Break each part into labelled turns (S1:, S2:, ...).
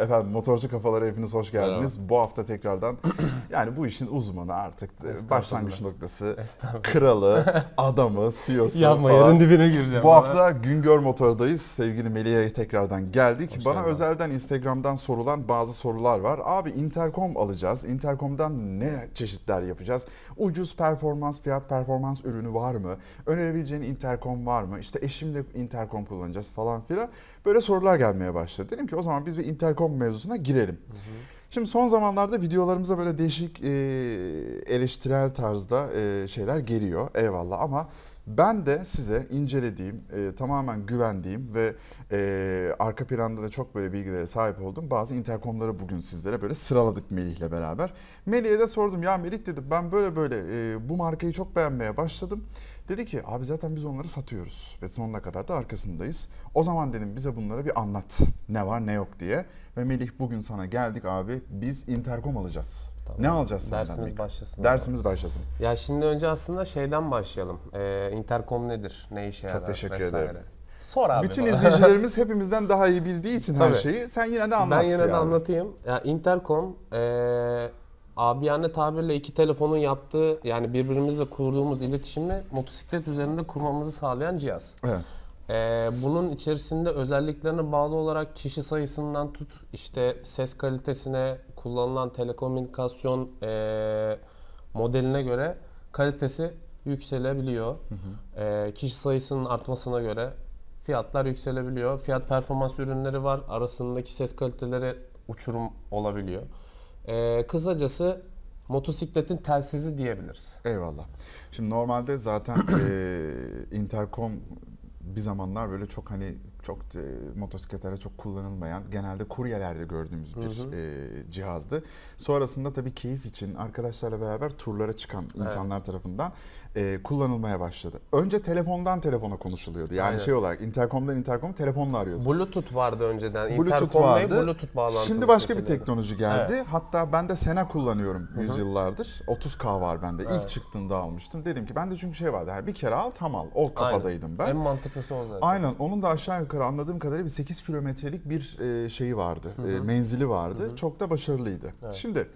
S1: Efendim motorcu kafalara hepiniz hoş geldiniz. Bu hafta tekrardan yani bu işin uzmanı artık
S2: Estağfurullah.
S1: başlangıç noktası, kralı, adamı, CEO'su
S2: Yapma
S1: falan.
S2: yarın dibine gireceğim.
S1: Bu
S2: bana.
S1: hafta Güngör Motor'dayız. Sevgili Melih'e tekrardan geldik.
S2: Hoş
S1: Bana
S2: geldin.
S1: özelden Instagram'dan sorulan bazı sorular var. Abi intercom alacağız. Intercom'dan ne çeşitler yapacağız? Ucuz performans, fiyat performans ürünü var mı? Önerebileceğin intercom var mı? İşte eşimle intercom kullanacağız falan filan. Böyle sorular gelmeye başladı. Dedim ki o zaman biz bir intercom mevzusuna girelim. Şimdi son zamanlarda videolarımıza böyle değişik e, eleştirel tarzda e, şeyler geliyor. Eyvallah ama ben de size incelediğim, e, tamamen güvendiğim ve e, arka planda da çok böyle bilgilere sahip olduğum bazı interkomları bugün sizlere böyle sıraladık Melih'le beraber. Melih'e de sordum ya Melih dedim ben böyle böyle e, bu markayı çok beğenmeye başladım. Dedi ki abi zaten biz onları satıyoruz ve sonuna kadar da arkasındayız. O zaman dedim bize bunları bir anlat ne var ne yok diye. Ve Melih bugün sana geldik abi biz interkom alacağız.
S2: Tamam.
S1: Ne alacağız senden?
S2: Dersimiz
S1: Melih?
S2: başlasın.
S1: Dersimiz başlasın.
S2: Ya şimdi önce aslında şeyden başlayalım. Ee, intercom nedir? Ne işe
S1: Çok
S2: yarar?
S1: teşekkür
S2: vesaire.
S1: ederim.
S2: Sor abi
S1: Bütün
S2: bana.
S1: izleyicilerimiz hepimizden daha iyi bildiği için her
S2: Tabii.
S1: şeyi sen yine de anlat.
S2: Ben yine de
S1: yani.
S2: anlatayım. Ya intercom ee, abiyane tabirle iki telefonun yaptığı yani birbirimizle kurduğumuz iletişimi motosiklet üzerinde kurmamızı sağlayan cihaz.
S1: Evet.
S2: Ee, bunun içerisinde özelliklerine bağlı olarak kişi sayısından tut işte ses kalitesine kullanılan telekomünikasyon ee, modeline göre kalitesi yükselebiliyor. Ee, kişi sayısının artmasına göre fiyatlar yükselebiliyor. Fiyat performans ürünleri var. Arasındaki ses kaliteleri uçurum olabiliyor. Ee, kısacası motosikletin telsizi diyebiliriz.
S1: Eyvallah. Şimdi normalde zaten e, interkom bir zamanlar böyle çok hani çok e, motosikletlerde çok kullanılmayan genelde kuryelerde gördüğümüz bir e, cihazdı. Sonrasında tabii keyif için arkadaşlarla beraber turlara çıkan insanlar tarafından e, kullanılmaya başladı. Önce telefondan telefona konuşuluyordu. Yani
S2: Aynen.
S1: şey olarak interkomdan interkom telefonla arıyordu.
S2: Bluetooth vardı önceden.
S1: Bluetooth
S2: Intercom
S1: vardı.
S2: Bluetooth bağlantılı.
S1: Şimdi başka bir teknoloji geldi. Hatta ben de Sena kullanıyorum yüzyıllardır. 30K var bende. İlk
S2: Evet.
S1: çıktığında almıştım. Dedim ki bende çünkü şey vardı. Yani bir kere al tam al. O kafadaydım ben.
S2: En mantıklısı o zaten.
S1: Aynen. Onun da aşağı yukarı anladığım kadarıyla bir 8 kilometrelik bir e, şeyi vardı. e, menzili vardı. Çok da başarılıydı. Şimdi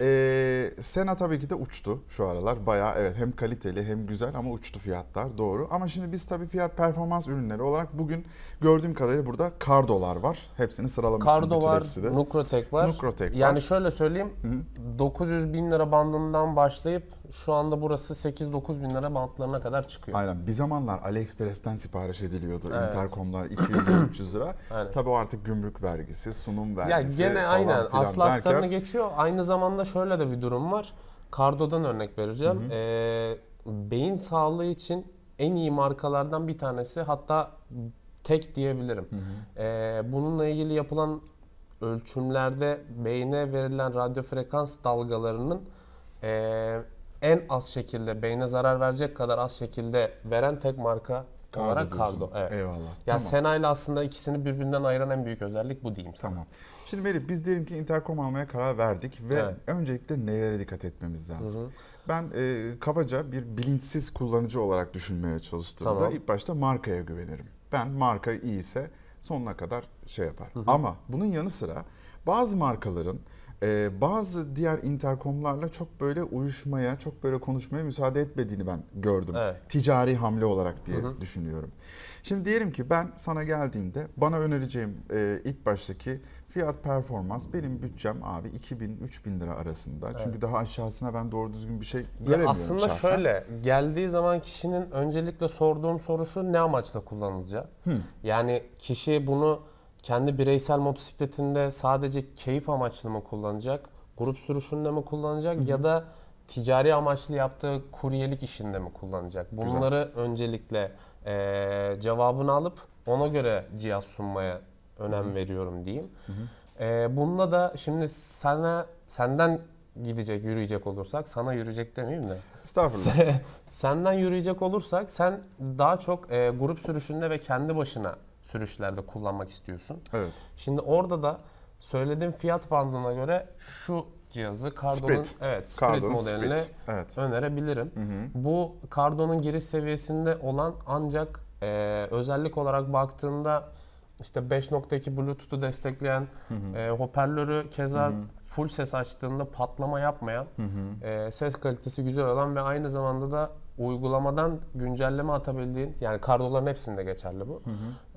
S1: e, Sena tabii ki de uçtu şu aralar. Bayağı evet hem kaliteli hem güzel ama uçtu fiyatlar doğru. Ama şimdi biz tabii fiyat performans ürünleri olarak bugün gördüğüm kadarıyla burada Kardolar var. Hepsini sıralamışsın bütün
S2: var,
S1: hepsi de.
S2: Nucrotec var.
S1: Nucrotec var.
S2: yani şöyle söyleyeyim, 900 bin lira bandından başlayıp şu anda burası 8-9 bin lira bantlarına kadar çıkıyor.
S1: Aynen. Bir zamanlar AliExpress'ten sipariş ediliyordu
S2: Evet.
S1: interkomlar 200-300 lira.
S2: Aynen.
S1: Tabii o artık gümrük vergisi, sunum
S2: Ya
S1: vergisi
S2: gene
S1: falan
S2: aynen
S1: filan
S2: aslı astarını
S1: derken-
S2: geçiyor. Aynı zamanda şöyle de bir durum var. Cardo'dan örnek vereceğim. Ee, beyin sağlığı için en iyi markalardan bir tanesi hatta tek diyebilirim. Ee, bununla ilgili yapılan ölçümlerde beyne verilen radyo frekans dalgalarının ee, en az şekilde beyne zarar verecek kadar az şekilde veren tek marka olarak
S1: diyorsun.
S2: Evet.
S1: Eyvallah.
S2: Ya
S1: tamam.
S2: Sena ile aslında ikisini birbirinden ayıran en büyük özellik bu diyeyim sana.
S1: Tamam. Şimdi Melih biz diyelim ki interkom almaya karar verdik ve
S2: Evet.
S1: öncelikle nelere dikkat etmemiz lazım? Ben e, kabaca bir bilinçsiz kullanıcı olarak düşünmeye çalıştığımda
S2: Tamam.
S1: ilk başta markaya güvenirim. Ben marka iyiyse sonuna kadar şey yapar. Ama bunun yanı sıra bazı markaların e, bazı diğer interkomlarla çok böyle uyuşmaya, çok böyle konuşmaya müsaade etmediğini ben gördüm.
S2: Evet.
S1: Ticari hamle olarak diye düşünüyorum. Şimdi diyelim ki ben sana geldiğimde bana önereceğim e, ilk baştaki fiyat performans benim bütçem abi 2000-3000 lira arasında. Çünkü daha aşağısına ben doğru düzgün bir şey
S2: Ya
S1: göremiyorum
S2: aslında
S1: şahsen.
S2: şöyle geldiği zaman kişinin öncelikle sorduğum soru şu ne amaçla kullanılacak? Yani kişi bunu kendi bireysel motosikletinde sadece keyif amaçlı mı kullanacak? Grup sürüşünde mi kullanacak ya da ticari amaçlı yaptığı kuryelik işinde mi kullanacak? Bunları öncelikle eee, cevabını alıp ona göre cihaz sunmaya önem veriyorum diyeyim. Eee bunda da şimdi sana senden gidecek, yürüyecek olursak, sana yürüyecek demeyeyim de.
S1: Estağfurullah.
S2: Senden yürüyecek olursak sen daha çok e, grup sürüşünde ve kendi başına sürüşlerde kullanmak istiyorsun.
S1: evet.
S2: Şimdi orada da söylediğim fiyat bandına göre şu cihazı Cardo'nun evet Sprit
S1: Cardo'nun
S2: modeline
S1: Sprit. Evet.
S2: önerebilirim. Bu Cardo'nun giriş seviyesinde olan ancak e, özellik olarak baktığında işte 5.2 Bluetooth'u destekleyen e, hoparlörü keza full ses açtığında patlama yapmayan, e, ses kalitesi güzel olan ve aynı zamanda da uygulamadan güncelleme atabildiğin yani kardoların hepsinde geçerli bu.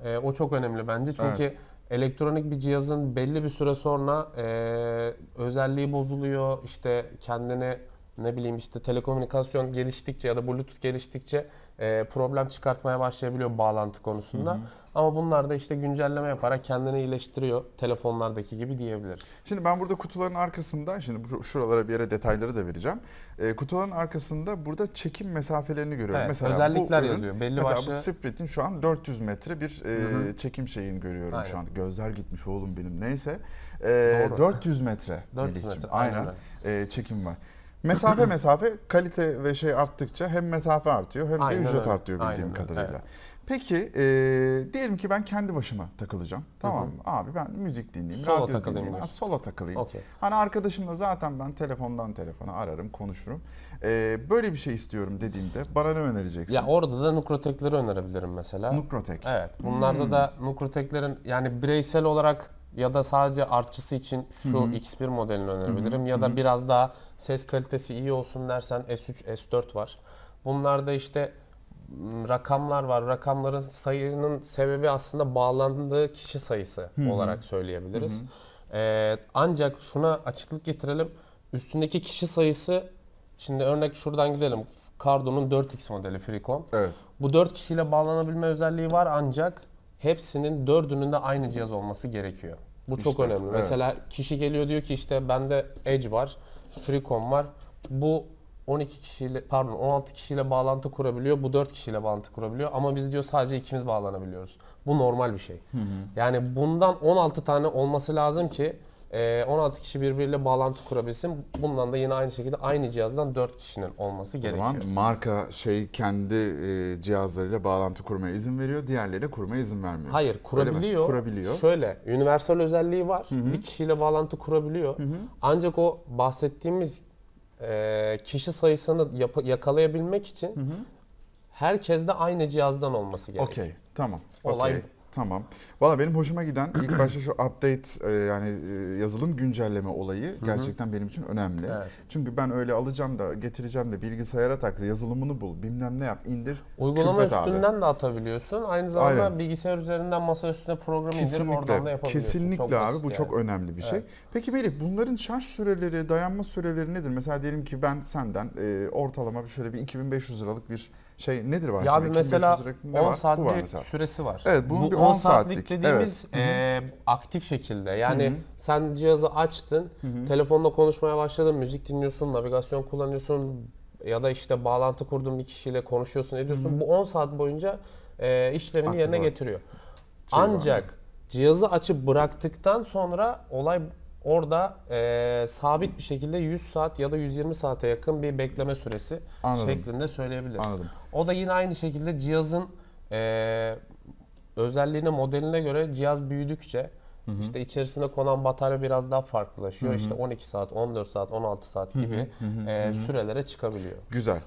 S2: E, o çok önemli bence çünkü
S1: Evet.
S2: elektronik bir cihazın belli bir süre sonra e, özelliği bozuluyor işte kendini ne bileyim işte telekomünikasyon geliştikçe ya da Bluetooth geliştikçe e, problem çıkartmaya başlayabiliyor bağlantı konusunda. Ama bunlar da işte güncelleme yaparak kendini iyileştiriyor telefonlardaki gibi diyebiliriz.
S1: Şimdi ben burada kutuların arkasında, şimdi bu- şuralara bir yere detayları da vereceğim. Ee, kutuların arkasında burada çekim mesafelerini görüyorum.
S2: Evet,
S1: mesela bu
S2: özellikler
S1: ürün-
S2: yazıyor. Belli
S1: mesela
S2: başlı
S1: bu Sprint'in şu an 400 metre bir e, çekim şeyini görüyorum
S2: Aynen.
S1: şu an. Gözler gitmiş oğlum benim. Neyse. Ee,
S2: Doğru.
S1: 400 metre
S2: 400
S1: Melih'ciğim.
S2: metre,
S1: Aynen.
S2: aynen
S1: Ee, çekim var. Mesafe mesafe kalite ve şey arttıkça hem mesafe artıyor hem
S2: Aynen
S1: de ücret
S2: öyle.
S1: artıyor bildiğim
S2: Aynen
S1: kadarıyla.
S2: evet.
S1: Peki e, diyelim ki ben kendi başıma takılacağım. Tamam mı? Abi ben müzik dinleyeyim,
S2: Sola
S1: radyo
S2: takılayım
S1: dinleyeyim,
S2: diyorsun.
S1: sola takılayım.
S2: Okey.
S1: Hani arkadaşımla zaten ben telefondan telefona ararım, konuşurum. Ee, böyle bir şey istiyorum dediğimde bana ne önereceksin?
S2: Ya orada da Nukrotek'leri önerebilirim mesela.
S1: Nukrotek.
S2: Evet. Bunlarda da Nukrotek'lerin yani bireysel olarak ya da sadece artçısı için şu X1 modelini önerebilirim. Ya da biraz daha ses kalitesi iyi olsun dersen S3, S4 var. Bunlarda işte rakamlar var. Rakamların sayının sebebi aslında bağlandığı kişi sayısı olarak söyleyebiliriz. Ee, ancak şuna açıklık getirelim. Üstündeki kişi sayısı şimdi örnek şuradan gidelim. Cardo'nun 4X modeli Freecom.
S1: Evet.
S2: Bu 4 kişiyle bağlanabilme özelliği var ancak hepsinin dördünün de aynı cihaz olması gerekiyor. Bu çok
S1: İşte,
S2: önemli.
S1: evet.
S2: Mesela kişi geliyor diyor ki işte bende Edge var, Freecom var. Bu 12 kişiyle pardon 16 kişiyle bağlantı kurabiliyor. Bu 4 kişiyle bağlantı kurabiliyor ama biz diyor sadece ikimiz bağlanabiliyoruz. Bu normal bir şey. Yani bundan 16 tane olması lazım ki e, 16 kişi birbiriyle bağlantı kurabilsin. Bundan da yine aynı şekilde aynı cihazdan 4 kişinin olması
S1: O
S2: gerekiyor.
S1: zaman marka şey kendi e, cihazlarıyla bağlantı kurmaya izin veriyor, diğerleriyle kurmaya izin vermiyor.
S2: Hayır kurabiliyor.
S1: Kurabiliyor.
S2: Şöyle universal özelliği var. Bir kişiyle bağlantı kurabiliyor. Ancak o bahsettiğimiz e, kişi sayısını yap- yakalayabilmek için herkes de aynı cihazdan olması gerekiyor.
S1: Okey, tamam.
S2: Olay.
S1: Tamam. Valla benim hoşuma giden ilk başta şu update e, yani e, yazılım güncelleme olayı gerçekten benim için önemli.
S2: Evet.
S1: Çünkü ben öyle alacağım da getireceğim de bilgisayara tak yazılımını bul bilmem ne yap indir.
S2: Uygulama
S1: külfet abi.
S2: üstünden de atabiliyorsun. Aynı zamanda
S1: Aynen.
S2: bilgisayar üzerinden masa üstüne programı indirip oradan da
S1: Kesinlikle,
S2: yapabiliyorsun.
S1: kesinlikle
S2: Çok
S1: abi bu
S2: yani.
S1: çok önemli bir şey.
S2: Evet.
S1: Peki Melih bunların şarj süreleri, dayanma süreleri nedir? Mesela diyelim ki ben senden e, ortalama bir şöyle bir 2500 liralık bir şey nedir var?
S2: Ya abi
S1: 2500
S2: mesela
S1: liralık ne
S2: 10
S1: var?
S2: saat
S1: Bu var mesela.
S2: süresi var.
S1: Evet, bunun
S2: Bu
S1: bir
S2: 10
S1: 10
S2: saatlik
S1: saatlik,
S2: dediğimiz e, aktif şekilde. Yani
S1: Hı hı.
S2: sen cihazı açtın, telefonla konuşmaya başladın, müzik dinliyorsun, navigasyon kullanıyorsun ya da işte bağlantı kurduğun bir kişiyle konuşuyorsun, ediyorsun. Bu 10 saat boyunca e, işlemini
S1: Aktif
S2: yerine
S1: olarak.
S2: getiriyor.
S1: Şey var.
S2: Ancak cihazı açıp bıraktıktan sonra olay orada e, sabit bir şekilde 100 saat ya da 120 saate yakın bir bekleme süresi
S1: Anladım.
S2: şeklinde söyleyebiliriz.
S1: Anladım.
S2: O da yine aynı şekilde cihazın e, özelliğine, modeline göre cihaz büyüdükçe işte içerisine konan batarya biraz daha farklılaşıyor. İşte 12 saat, 14 saat, 16 saat gibi e, sürelere çıkabiliyor.
S1: Güzel.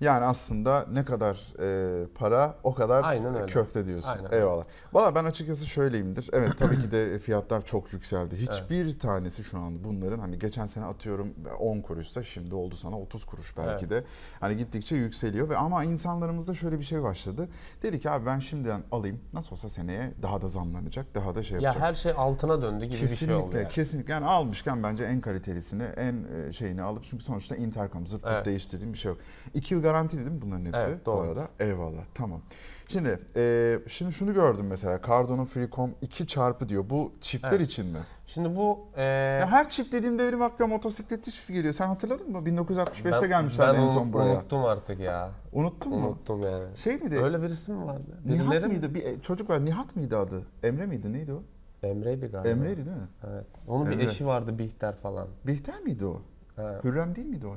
S1: Yani aslında ne kadar e, para o kadar
S2: Aynen öyle.
S1: köfte diyorsun.
S2: Aynen.
S1: Eyvallah. Valla ben açıkçası şöyleyimdir. Evet tabii ki de fiyatlar çok yükseldi. Hiçbir tanesi şu an bunların hani geçen sene atıyorum 10 kuruşsa şimdi oldu sana 30 kuruş belki de. Hani gittikçe yükseliyor ve ama insanlarımızda şöyle bir şey başladı. Dedi ki abi ben şimdiden alayım. Nasıl olsa seneye daha da zamlanacak. Daha da şey
S2: Ya
S1: yapacak.
S2: her şey altına döndü gibi
S1: Kesinlikle,
S2: bir şey oldu yani.
S1: kesinlikle. Yani almışken bence en kalitelisini, en e, şeyini alıp çünkü sonuçta intercom zırt
S2: Evet.
S1: değiştirdiğim bir şey yok. İki yıl garantili değil mi bunların hepsi?
S2: Evet,
S1: Bu
S2: doğru.
S1: arada. Eyvallah. Tamam. Şimdi e, şimdi şunu gördüm mesela. Cardon'un Freecom 2 çarpı diyor. Bu çiftler
S2: Evet.
S1: için mi?
S2: Şimdi bu e,
S1: Ya her çift dediğimde benim aklıma motosikletli çift geliyor. Sen hatırladın mı? 1965'te
S2: ben,
S1: gelmişlerdi
S2: ben
S1: en son buraya.
S2: unuttum artık ya.
S1: Unuttun mu?
S2: Unuttum yani.
S1: Şey miydi?
S2: Öyle birisi mi vardı?
S1: Nihat
S2: Birileri
S1: mıydı? Bir e, çocuk var. Nihat mıydı adı? Emre miydi? Neydi o?
S2: Emre'ydi galiba.
S1: Emre'ydi değil mi?
S2: Evet. Onun bir
S1: Emre.
S2: eşi vardı Bihter falan.
S1: Bihter miydi o?
S2: Ha,
S1: Hürrem değil miydi o?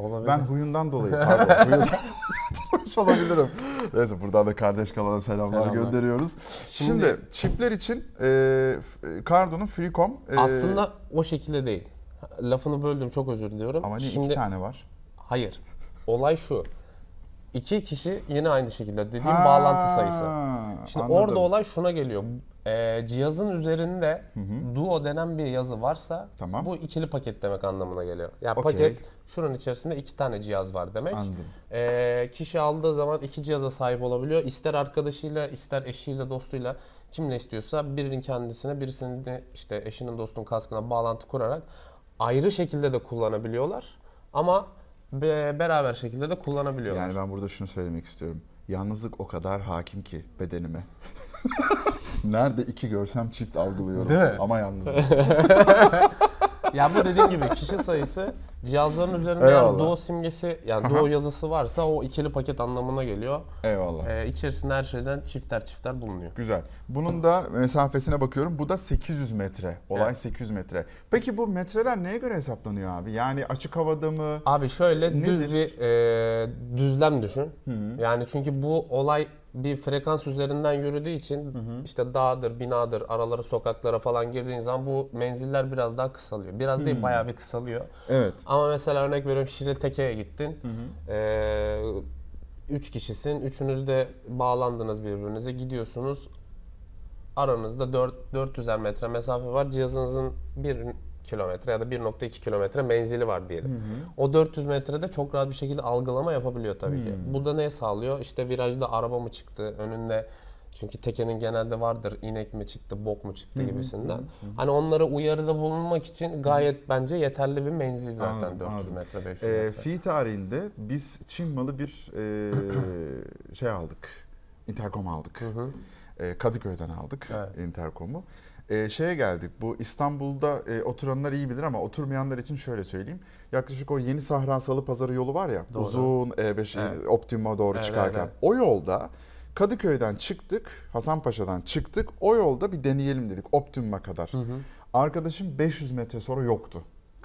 S2: Olabilir.
S1: Ben huyundan dolayı pardon. huyundan olabilirim. Neyse buradan da kardeş kalana selamlar,
S2: Selamlar.
S1: gönderiyoruz. Şimdi,
S2: Şimdi-
S1: çipler için e, Cardo'nun Freecom e,
S2: Aslında o şekilde değil. Lafını böldüm çok özür diliyorum.
S1: ama niye
S2: Şimdi
S1: iki tane var?
S2: hayır. Olay şu. İki kişi yine aynı şekilde dediğim bağlantı sayısı. Şimdi
S1: anladım.
S2: orada olay şuna geliyor. Ee, cihazın üzerinde Duo denen bir yazı varsa
S1: Tamam.
S2: bu ikili paket demek anlamına geliyor. Yani
S1: Okey.
S2: paket şunun içerisinde iki tane cihaz var demek.
S1: Anladım.
S2: Ee, kişi aldığı zaman iki cihaza sahip olabiliyor. İster arkadaşıyla, ister eşiyle, dostuyla kimle istiyorsa birinin kendisine, birisinin de işte eşinin, dostunun kaskına bağlantı kurarak ayrı şekilde de kullanabiliyorlar. Ama be- beraber şekilde de kullanabiliyorlar.
S1: Yani ben burada şunu söylemek istiyorum. Yalnızlık o kadar hakim ki bedenime. Nerede iki görsem çift algılıyorum.
S2: Değil mi?
S1: Ama yalnızım.
S2: Ya bu dediğim gibi kişi sayısı cihazların üzerinde
S1: Eyvallah.
S2: eğer Duo simgesi yani. Duo yazısı varsa o ikili paket anlamına geliyor.
S1: Eyvallah.
S2: Ee, içerisinde her şeyden çifter çifter bulunuyor.
S1: Güzel. Bunun da mesafesine bakıyorum. Bu da 800 metre. Olay
S2: Evet.
S1: 800 metre. Peki bu metreler neye göre hesaplanıyor abi? Yani açık havada mı?
S2: Abi şöyle düz
S1: Nedir?
S2: bir e, düzlem düşün. Yani çünkü bu olay bir frekans üzerinden yürüdüğü için işte dağdır, binadır, aralara, sokaklara falan girdiğin zaman bu menziller biraz daha kısalıyor. Biraz değil bayağı bir kısalıyor.
S1: Evet.
S2: Ama mesela örnek veriyorum Şirin Teke'ye gittin. Ee, üç kişisin. Üçünüz de bağlandınız birbirinize. Gidiyorsunuz. Aranızda 4, 400'er metre mesafe var. Cihazınızın 1 kilometre ya da 1.2 kilometre menzili var diyelim. O 400 metrede çok rahat bir şekilde algılama yapabiliyor tabii ki. Bu da ne sağlıyor? İşte virajda araba mı çıktı? Önünde çünkü tekenin genelde vardır inek mi çıktı, bok mu çıktı gibisinden. Hani onlara uyarıda bulunmak için gayet bence yeterli bir menzil zaten
S1: Anladım,
S2: 400
S1: anladım.
S2: metre, 500
S1: Ee,
S2: metre.
S1: fi tarihinde biz Çin malı bir e, şey aldık. Intercom aldık. E, Kadıköy'den aldık
S2: Evet.
S1: Intercom'u. E, şeye geldik. Bu İstanbul'da e, oturanlar iyi bilir ama oturmayanlar için şöyle söyleyeyim. Yaklaşık o Yeni Sahra Salı Pazarı yolu var ya.
S2: Doğru.
S1: Uzun E5
S2: Evet.
S1: Optim'a doğru
S2: Evet,
S1: çıkarken.
S2: evet,
S1: O yolda Kadıköy'den çıktık. Hasanpaşa'dan çıktık. O yolda bir deneyelim dedik Optimum'a kadar. Arkadaşım 500 metre sonra yoktu.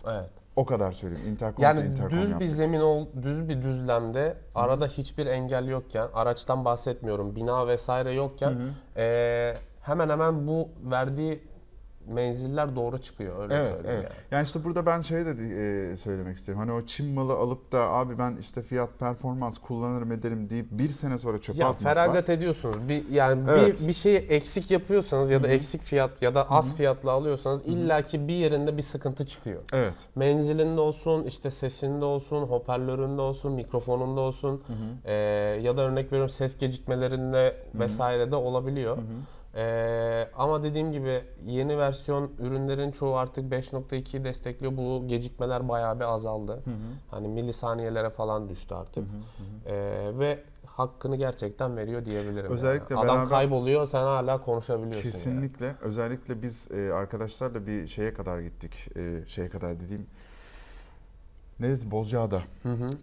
S2: Evet.
S1: O kadar söyleyeyim. Intercom
S2: Yani
S1: intercom
S2: düz bir
S1: yaptık.
S2: zemin ol, düz bir düzlemde arada hiçbir engel yokken, araçtan bahsetmiyorum, bina vesaire yokken eee, hemen hemen bu verdiği menziller doğru çıkıyor öyle
S1: Evet,
S2: söyleyeyim
S1: evet.
S2: yani.
S1: Yani işte burada ben şey de e, söylemek istiyorum. Hani o Çin malı alıp da abi ben işte fiyat performans kullanırım ederim deyip bir sene sonra çöpe
S2: Ya
S1: atmak
S2: feragat
S1: var.
S2: ediyorsunuz. Bir yani
S1: Evet.
S2: bir bir şeyi eksik yapıyorsanız ya da eksik fiyat ya da az fiyatla alıyorsanız illaki bir yerinde bir sıkıntı çıkıyor.
S1: Evet.
S2: Menzilinde olsun, işte sesinde olsun, hoparlöründe olsun, mikrofonunda olsun eee, ya da örnek veriyorum ses gecikmelerinde vesaire de olabiliyor. Eee, ama dediğim gibi yeni versiyon ürünlerin çoğu artık 5.2'yi destekliyor. Bu gecikmeler bayağı bir azaldı. Hani milisaniyelere falan düştü artık. Eee, ve hakkını gerçekten veriyor diyebilirim.
S1: Özellikle
S2: yani. Adam
S1: beraber-
S2: kayboluyor, sen hala konuşabiliyorsun. yani.
S1: Kesinlikle. Özellikle biz e, arkadaşlarla bir şeye kadar gittik. E, şeye kadar dediğim Neresi? Bozcaada.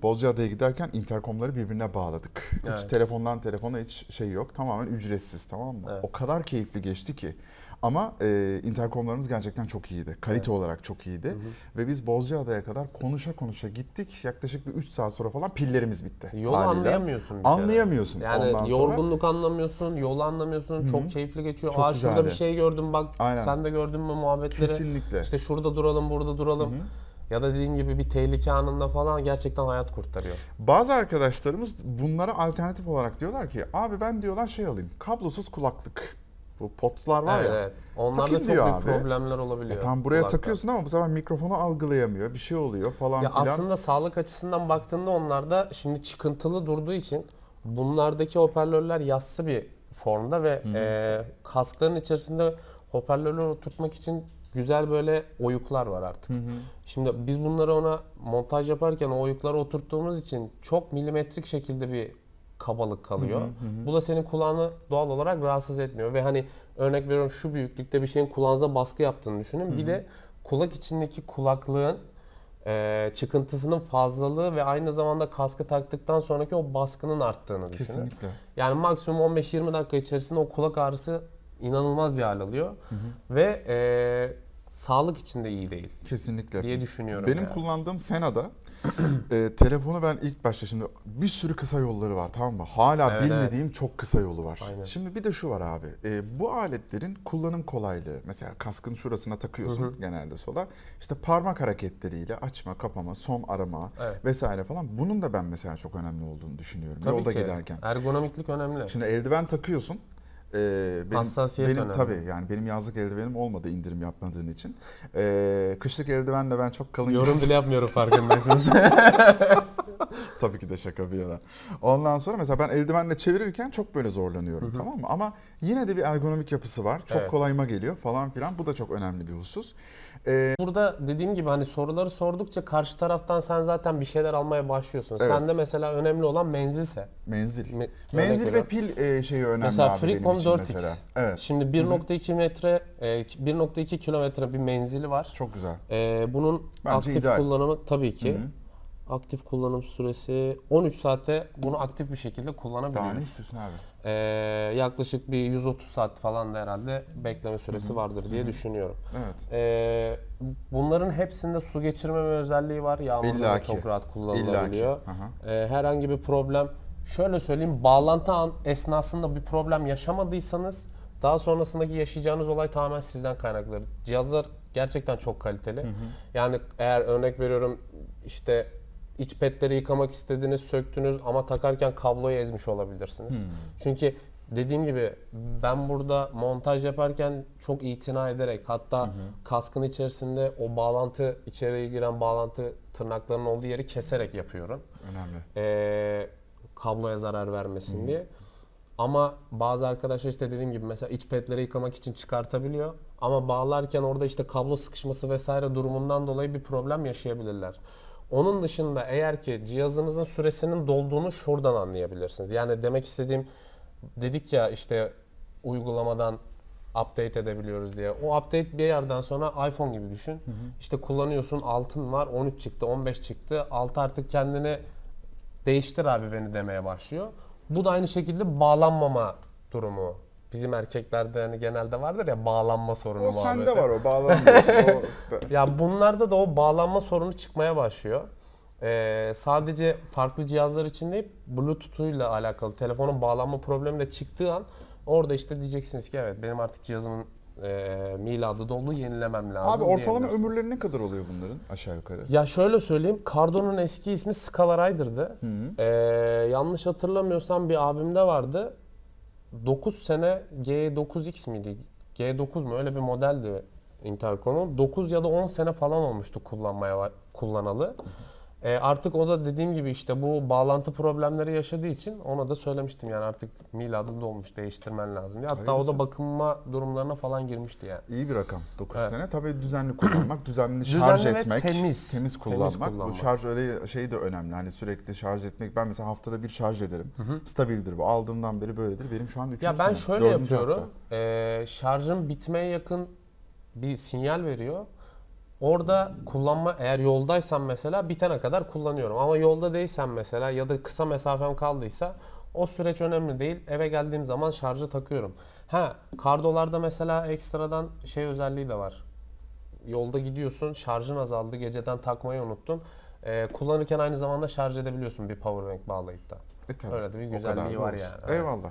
S1: Bozcaada'ya giderken interkomları birbirine bağladık. Hiç
S2: Evet.
S1: telefondan telefona hiç şey yok. Tamamen ücretsiz tamam mı?
S2: Evet.
S1: O kadar keyifli geçti ki. Ama e, interkomlarımız gerçekten çok iyiydi. Kalite olarak çok iyiydi. Ve biz Bozcaada'ya kadar konuşa konuşa gittik. Yaklaşık bir 3 saat sonra falan pillerimiz bitti.
S2: Yolu
S1: haliyle.
S2: anlayamıyorsun bir kere.
S1: Anlayamıyorsun.
S2: Yani
S1: Ondan sonra-
S2: yorgunluk anlamıyorsun, yol anlamıyorsun. Çok keyifli geçiyor.
S1: Çok
S2: Aa şurada
S1: güzeldi.
S2: bir şey gördüm bak.
S1: Aynen.
S2: Sen de gördün mü muhabbetleri?
S1: Kesinlikle.
S2: İşte şurada duralım, burada duralım. Ya da dediğin gibi bir tehlike anında falan gerçekten hayat kurtarıyor.
S1: Bazı arkadaşlarımız bunlara alternatif olarak diyorlar ki abi ben diyorlar şey alayım kablosuz kulaklık. Bu potslar var
S2: evet,
S1: ya.
S2: evet. Onlarda çok büyük
S1: abi.
S2: problemler olabiliyor.
S1: E tam buraya
S2: kulakta.
S1: takıyorsun ama bu sefer mikrofonu algılayamıyor. Bir şey oluyor falan
S2: Ya
S1: filan.
S2: aslında sağlık açısından baktığında onlarda şimdi çıkıntılı durduğu için bunlardaki hoparlörler yassı bir formda ve e, kaskların içerisinde hoparlörleri oturtmak için güzel böyle oyuklar var artık. Şimdi biz bunları ona montaj yaparken o oyukları oturttuğumuz için çok milimetrik şekilde bir kabalık kalıyor. Bu da senin kulağını doğal olarak rahatsız etmiyor ve hani örnek veriyorum şu büyüklükte bir şeyin kulağınıza baskı yaptığını düşünün. Bir de kulak içindeki kulaklığın e, çıkıntısının fazlalığı ve aynı zamanda kaskı taktıktan sonraki o baskının arttığını düşünün.
S1: Kesinlikle.
S2: Yani maksimum 15-20 dakika içerisinde o kulak ağrısı inanılmaz bir hal alıyor. Ve e, sağlık için de iyi değil
S1: Kesinlikle.
S2: diye düşünüyorum.
S1: Benim
S2: yani.
S1: kullandığım Sena'da e, telefonu ben ilk başta şimdi bir sürü kısa yolları var tamam mı? Hala
S2: Evet,
S1: bilmediğim çok kısa yolu var.
S2: Aynen.
S1: Şimdi bir de şu var abi. e, bu aletlerin kullanım kolaylığı. Mesela kaskın şurasına takıyorsun genelde sola. İşte parmak hareketleriyle açma, kapama, son arama
S2: Evet.
S1: vesaire falan. Bunun da ben mesela çok önemli olduğunu düşünüyorum
S2: Tabii
S1: yolda
S2: ki.
S1: giderken.
S2: Ergonomiklik önemli.
S1: Şimdi eldiven takıyorsun. Ee, benim,
S2: Hassasiyet
S1: benim
S2: önemli.
S1: tabii yani benim yazlık eldivenim olmadı indirim yapmadığın için. Ee, kışlık eldivenle ben çok kalın
S2: Yorum bile yapmıyorum farkındaysanız.
S1: Tabii ki de şaka bir yana. Ondan sonra mesela ben eldivenle çevirirken çok böyle zorlanıyorum tamam mı? Ama yine de bir ergonomik yapısı var. Çok
S2: Evet.
S1: kolayıma geliyor falan filan. Bu da çok önemli bir husus.
S2: Burada dediğim gibi hani soruları sordukça karşı taraftan sen zaten bir şeyler almaya başlıyorsun.
S1: Evet.
S2: Sende mesela önemli olan menzilse.
S1: Menzil.
S2: Me-
S1: Menzil ve
S2: veriyorum.
S1: pil e, şeyi önemli
S2: Mesela
S1: abi benim
S2: Freecom
S1: için
S2: 4X.
S1: mesela. Evet.
S2: Şimdi 1.2 metre, e, 1.2 kilometre bir menzili var.
S1: Çok güzel.
S2: E, bunun
S1: Bence
S2: aktif
S1: ideal.
S2: kullanımı tabii ki. Aktif kullanım süresi 13 saate bunu aktif bir şekilde
S1: Daha ne
S2: kullanabiliyoruz.
S1: istiyorsun abi?
S2: E, yaklaşık bir 130 saat falan da herhalde bekleme süresi vardır diye düşünüyorum.
S1: Evet.
S2: E, bunların hepsinde su geçirmeme özelliği var. Yağmurda da çok rahat kullanılabiliyor.
S1: Aha.
S2: E, herhangi bir problem şöyle söyleyeyim bağlantı an esnasında bir problem yaşamadıysanız daha sonrasındaki yaşayacağınız olay tamamen sizden kaynaklı. Cihazlar gerçekten çok kaliteli. Yani eğer örnek veriyorum işte iç petleri yıkamak istediniz, söktünüz ama takarken kabloyu ezmiş olabilirsiniz. Çünkü dediğim gibi ben burada montaj yaparken çok itina ederek hatta kaskın içerisinde o bağlantı içeriye giren bağlantı tırnaklarının olduğu yeri keserek yapıyorum.
S1: Önemli.
S2: Ee, kabloya zarar vermesin diye. Ama bazı arkadaşlar işte dediğim gibi mesela iç petleri yıkamak için çıkartabiliyor. Ama bağlarken orada işte kablo sıkışması vesaire durumundan dolayı bir problem yaşayabilirler. Onun dışında eğer ki cihazınızın süresinin dolduğunu şuradan anlayabilirsiniz. Yani demek istediğim dedik ya işte uygulamadan update edebiliyoruz diye. O update bir yerden sonra iPhone gibi düşün. İşte kullanıyorsun altın var 13 çıktı 15 çıktı. Altı artık kendini değiştir abi beni demeye başlıyor. Bu da aynı şekilde bağlanmama durumu. Bizim erkeklerde hani genelde vardır ya bağlanma sorunu
S1: O sende var o bağlanmıyorsun. o,
S2: Ya bunlarda da o bağlanma sorunu çıkmaya başlıyor. Ee, sadece farklı cihazlar için değil, Bluetooth'uyla alakalı telefonun bağlanma problemi de çıktığı an orada işte diyeceksiniz ki evet benim artık cihazımın e, miladı doldu yenilemem lazım.
S1: abi ortalama
S2: diyebilirsiniz.
S1: ömürleri ne kadar oluyor bunların aşağı yukarı?
S2: Ya şöyle söyleyeyim, Cardo'nun eski ismi Scala Rider'dı. Ee, yanlış hatırlamıyorsam bir abimde vardı. 9 sene G9X miydi? G9 mu? Öyle bir modeldi Intercom'un. 9 ya da 10 sene falan olmuştu kullanmaya kullanalı. Ee, artık o da dediğim gibi işte bu bağlantı problemleri yaşadığı için ona da söylemiştim yani artık miladı dolmuş değiştirmen lazım diye. Hatta o
S1: Hayırlısı.
S2: da bakınma durumlarına falan girmişti yani.
S1: İyi bir rakam. 9
S2: Evet.
S1: sene. Tabii düzenli kullanmak, düzenli şarj etmek,
S2: temiz.
S1: temiz kullanmak.
S2: Temiz
S1: Bu şarj öyle şey de önemli. Hani sürekli şarj etmek. Ben mesela haftada bir şarj ederim. Stabildir bu. Aldığımdan beri böyledir. Benim şu an 3.
S2: Ya ben
S1: sene.
S2: şöyle yapıyorum. Ee, şarjım bitmeye yakın bir sinyal veriyor. Orada kullanma eğer yoldaysam mesela bitene kadar kullanıyorum. Ama yolda değilsem mesela ya da kısa mesafem kaldıysa o süreç önemli değil. Eve geldiğim zaman şarjı takıyorum. Ha, kardolarda mesela ekstradan şey özelliği de var. Yolda gidiyorsun, şarjın azaldı, geceden takmayı unuttun. Ee, kullanırken aynı zamanda şarj edebiliyorsun bir powerbank bağlayıp da.
S1: E tabii.
S2: Öyle de bir güzelliği var
S1: olsun.
S2: yani. Evet.
S1: Eyvallah.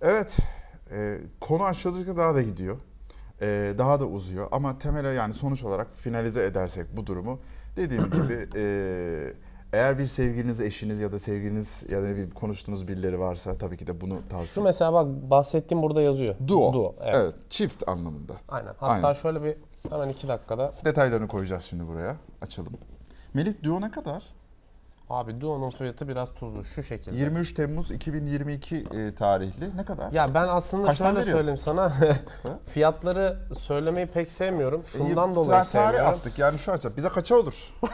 S1: Evet. e, konu aşağıdıkça daha da gidiyor. E, daha da uzuyor. Ama temele yani sonuç olarak finalize edersek bu durumu dediğim gibi e, eğer bir sevgiliniz, eşiniz ya da sevgiliniz ya da bir konuştuğunuz birileri varsa tabii ki de bunu
S2: Şu
S1: tavsiye
S2: mesela bak bahsettiğim burada yazıyor.
S1: Duo.
S2: Duo.
S1: evet.
S2: Evet.
S1: Çift anlamında.
S2: Aynen. Hatta
S1: Aynen.
S2: şöyle bir hemen iki dakikada.
S1: Detaylarını koyacağız şimdi buraya. Açalım. Melih Duo ne kadar?
S2: Abi Duo'nun fiyatı biraz tuzlu şu şekilde.
S1: 23 Temmuz 2022 e, tarihli. Ne kadar?
S2: Ya ben aslında
S1: Kaçtan
S2: şöyle
S1: veriyor?
S2: söyleyeyim sana. fiyatları söylemeyi pek sevmiyorum. Şundan
S1: İyi,
S2: dolayı
S1: sen tarih
S2: sevmiyorum.
S1: attık yani şu açıdan. Bize kaça olur?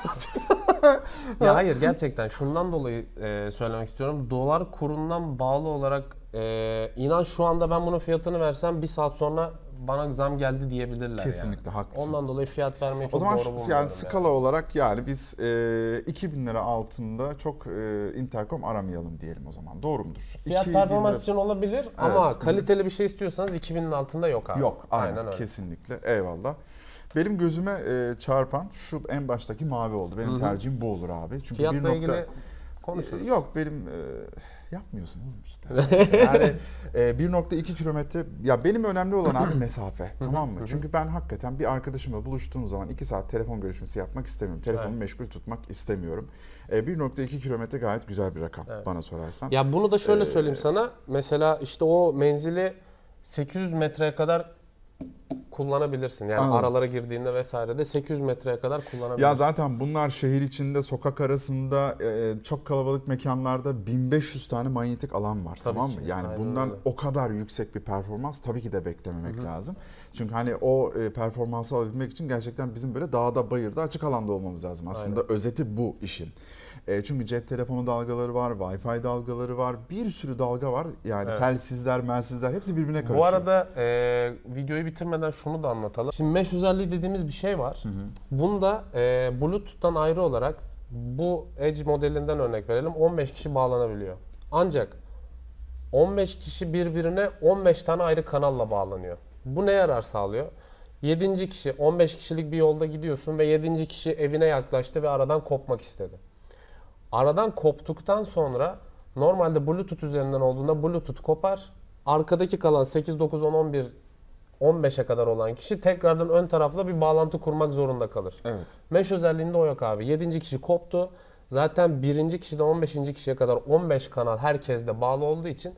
S2: Ya hayır gerçekten şundan dolayı e, söylemek istiyorum. Dolar kurundan bağlı olarak e, inan şu anda ben bunun fiyatını versem bir saat sonra bana zam geldi diyebilirler
S1: Kesinlikle
S2: yani.
S1: haklısın.
S2: Ondan dolayı fiyat vermeyi çok
S1: O zaman
S2: doğru
S1: şu- yani skala olarak yani biz e, 2000 lira altında çok e, interkom aramayalım diyelim o zaman. Doğru mudur?
S2: Fiyat
S1: 2000
S2: performans için olabilir ama
S1: Evet.
S2: kaliteli bir şey istiyorsanız 2000'in altında yok abi.
S1: Yok aynen,
S2: öyle.
S1: kesinlikle eyvallah. Benim gözüme e, çarpan şu en baştaki mavi oldu. Benim tercihim bu olur abi. Çünkü
S2: Fiyatla
S1: bir nokta...
S2: ilgili konuşuruz.
S1: Yok benim e, yapmıyorsun oğlum işte. Yani e, 1.2 kilometre ya benim önemli olan abi mesafe tamam mı? Çünkü ben hakikaten bir arkadaşımla buluştuğum zaman 2 saat telefon görüşmesi yapmak istemiyorum. Telefonu
S2: Evet.
S1: meşgul tutmak istemiyorum. E, 1.2 kilometre gayet güzel bir rakam bana sorarsan.
S2: Ya bunu da şöyle
S1: Ee,
S2: söyleyeyim sana. Mesela işte o menzili 800 metreye kadar kullanabilirsin. Yani
S1: Anladım.
S2: aralara girdiğinde vesaire de 800 metreye kadar kullanabilirsin.
S1: Ya zaten bunlar şehir içinde, sokak arasında, e, çok kalabalık mekanlarda 1500 tane manyetik alan var
S2: Tabii
S1: tamam
S2: ki,
S1: mı? Yani
S2: aynen
S1: bundan
S2: öyle.
S1: o kadar yüksek bir performans tabii ki de beklememek lazım. Çünkü hani o e, performansı alabilmek için gerçekten bizim böyle dağda, bayırda, açık alanda olmamız lazım. Aslında özeti bu işin. E, çünkü cep telefonu dalgaları var, Wi-Fi dalgaları var, bir sürü dalga var. Yani
S2: Evet.
S1: telsizler, melsizler hepsi birbirine karışıyor.
S2: Bu arada e, videoyu bitirmeden şunu da anlatalım. Şimdi mesh özelliği dediğimiz bir şey var. Bunda e, Bluetooth'tan ayrı olarak bu Edge modelinden örnek verelim 15 kişi bağlanabiliyor. Ancak 15 kişi birbirine 15 tane ayrı kanalla bağlanıyor. Bu ne yarar sağlıyor? 7. kişi 15 kişilik bir yolda gidiyorsun ve 7. kişi evine yaklaştı ve aradan kopmak istedi. Aradan koptuktan sonra normalde Bluetooth üzerinden olduğunda Bluetooth kopar. Arkadaki kalan 8, 9, 10, 11, 15'e kadar olan kişi tekrardan ön tarafla bir bağlantı kurmak zorunda kalır.
S1: Evet.
S2: Mesh özelliğinde o yok abi. 7. kişi koptu. Zaten 1. kişiden 15. kişiye kadar 15 kanal herkeste bağlı olduğu için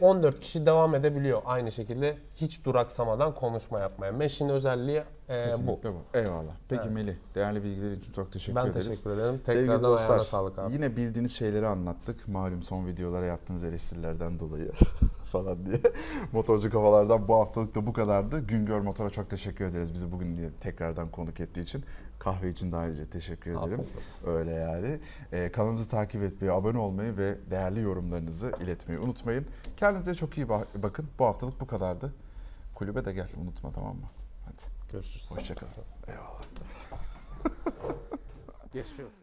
S2: 14 kişi devam edebiliyor aynı şekilde hiç duraksamadan konuşma yapmaya. Mesh'in özelliği e, bu.
S1: Kesinlikle bu. Eyvallah. Peki
S2: Evet.
S1: Melih, değerli bilgilerin için çok teşekkür
S2: Ben
S1: ederiz.
S2: teşekkür ederim.
S1: Sevgili
S2: Tekrardan
S1: dostlar,
S2: ayağına sağlık abi.
S1: yine bildiğiniz şeyleri anlattık. Malum son videolara yaptığınız eleştirilerden dolayı falan diye. Motorcu kafalardan bu haftalık da bu kadardı. Güngör Motor'a çok teşekkür ederiz bizi bugün diye tekrardan konuk ettiği için. Kahve için de ayrıca teşekkür ederim. Öyle yani. Ee, kanalımızı takip etmeyi, abone olmayı ve değerli yorumlarınızı iletmeyi unutmayın. Kendinize çok iyi bak- bakın. Bu haftalık bu kadardı. Kulübe de gel unutma tamam mı? Hadi
S2: Görüşürüz.
S1: hoşçakalın. Eyvallah.
S2: Geçmiyoruz.